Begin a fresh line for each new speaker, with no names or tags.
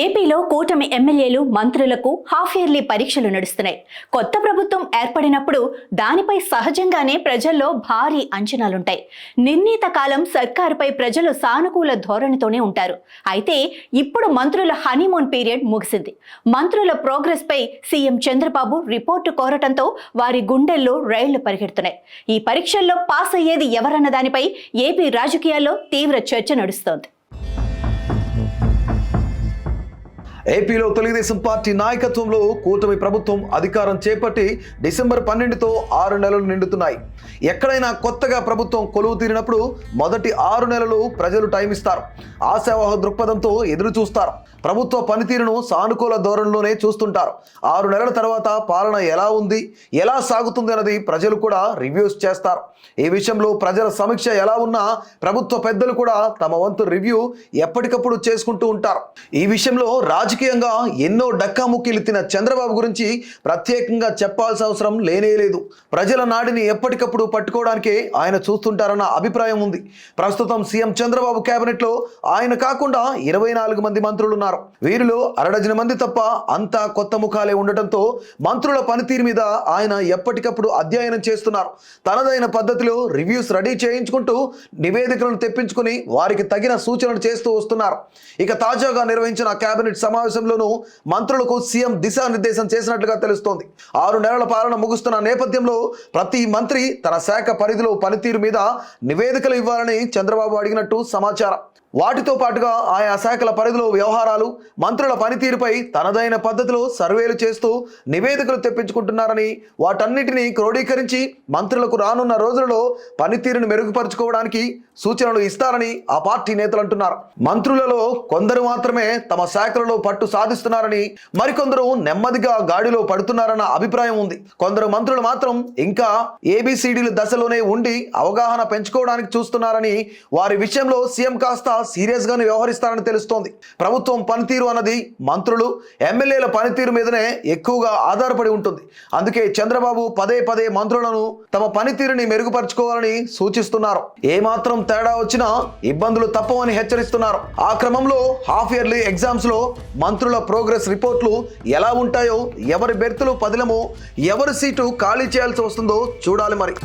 ఏపీలో కూటమి ఎమ్మెల్యేలు మంత్రులకు హాఫ్ ఇయర్లీ పరీక్షలు నడుస్తున్నాయి. కొత్త ప్రభుత్వం ఏర్పడినప్పుడు దానిపై సహజంగానే ప్రజల్లో భారీ అంచనాలుంటాయి. నిర్ణీత కాలం సర్కారుపై ప్రజలు సానుకూల ధోరణితోనే ఉంటారు. అయితే ఇప్పుడు మంత్రుల హనీమూన్ పీరియడ్ ముగిసింది. మంత్రుల ప్రోగ్రెస్ పై సీఎం చంద్రబాబు రిపోర్టు కోరటంతో వారి గుండెల్లో రైళ్ళు పరిగెడుతున్నాయి. ఈ పరీక్షల్లో పాస్ అయ్యేది ఎవరన్న దానిపై ఏపీ రాజకీయాల్లో తీవ్ర చర్చ నడుస్తోంది.
ఏపీలో తెలుగుదేశం పార్టీ నాయకత్వంలో కూటమి ప్రభుత్వం అధికారం చేపట్టి డిసెంబర్ పన్నెండుతో ఆరు నెలలు నిండుతున్నాయి. ఎక్కడైనా కొత్తగా ప్రభుత్వం కొలువు తీరినప్పుడు మొదటి ఆరు నెలలు ప్రజలు టైం ఇస్తారు. ఆశావాహ దృక్పథంతో ఎదురు చూస్తారు. ప్రభుత్వ పనితీరును సానుకూల ధోరణిలోనే చూస్తుంటారు. ఆరు నెలల తర్వాత పాలన ఎలా ఉంది ఎలా సాగుతుంది అన్నది ప్రజలు కూడా రివ్యూస్ చేస్తారు. ఈ విషయంలో ప్రజల సమీక్ష ఎలా ఉన్నా ప్రభుత్వ పెద్దలు కూడా తమ వంతు రివ్యూ ఎప్పటికప్పుడు చేసుకుంటూ ఉంటారు. ఈ విషయంలో రాజకీయంగా ఎన్నో డక్కాముక్కీలు తిన చంద్రబాబు గురించి ప్రత్యేకంగా చెప్పాల్సిన అవసరం లేనే లేదు. ప్రజల నాడిని ఎప్పటికప్పుడు పట్టుకోవడానికే ఆయన చూస్తుంటారన్న అభిప్రాయం ఉంది. ప్రస్తుతం సీఎం చంద్రబాబు కేబినెట్లో ఆయన కాకుండా ఇరవై నాలుగు మంది మంత్రులు ఉన్నారు. వీరిలో అరడజన మంది తప్ప అంతా కొత్త ముఖాలే ఉండటంతో మంత్రుల పనితీరు మీద ఆయన ఎప్పటికప్పుడు అధ్యయనం చేస్తున్నారు. తనదైన పద్ధతిలో రివ్యూస్ రెడీ చేయించుకుంటూ నివేదికలను తెప్పించుకుని వారికి తగిన సూచనలు చేస్తూ వస్తున్నారు. ఇక తాజాగా నిర్వహించిన కేబినెట్ సమావేశంలోనూ మంత్రులకు సీఎం దిశానిర్దేశం చేసినట్లుగా తెలుస్తోంది. ఆరు నెలల పాలన ముగుస్తున్న నేపథ్యంలో ప్రతి మంత్రి తన శాఖ పరిధిలో పనితీరు మీద నివేదికలు ఇవ్వాలని చంద్రబాబు అడిగినట్టు సమాచారం. వాటితో పాటుగా ఆయా శాఖల పరిధిలో వ్యవహారాలు మంత్రుల పనితీరుపై తనదైన పద్ధతిలో సర్వేలు చేస్తూ నివేదికలు తెప్పించుకుంటున్నారని వాటన్నిటినీ క్రోడీకరించి మంత్రులకు రానున్న రోజులలో పనితీరును మెరుగుపరుచుకోవడానికి సూచనలు ఇస్తారని ఆ పార్టీ నేతలు అంటున్నారు. మంత్రులలో కొందరు మాత్రమే తమ శాఖలలో పట్టు సాధిస్తున్నారని మరికొందరు నెమ్మదిగా గాడిలో పడుతున్నారన్న అభిప్రాయం ఉంది. కొందరు మంత్రులు మాత్రం ఇంకా ఏబిసిడీల దశలోనే ఉండి అవగాహన పెంచుకోవడానికి చూస్తున్నారని వారి విషయంలో సీఎం కాస్త సీరియస్గానే వ్యవహరిస్తారని తెలుస్తోంది. ప్రభుత్వం పనితీరు అన్నది మంత్రులు ఎమ్మెల్యేల పనితీరు మీదనే ఎక్కువగా ఆధారపడి ఉంటుంది. అందుకే చంద్రబాబు పదే పదే మంత్రులను తమ పనితీరుని మెరుగుపరుచుకోవాలని సూచిస్తున్నారు. ఏమాత్రం తేడా వచ్చినా ఇబ్బందులు తప్పవని హెచ్చరిస్తున్నారు. ఆ క్రమంలో హాఫ్ ఇయర్లీ ఎగ్జామ్స్లో మంత్రుల ప్రోగ్రెస్ రిపోర్ట్లు ఎలా ఉంటాయో ఎవరి బెర్తులు పదిలమో ఎవరి సీటు ఖాళీ చేయాల్సి వస్తుందో చూడాలి మరి.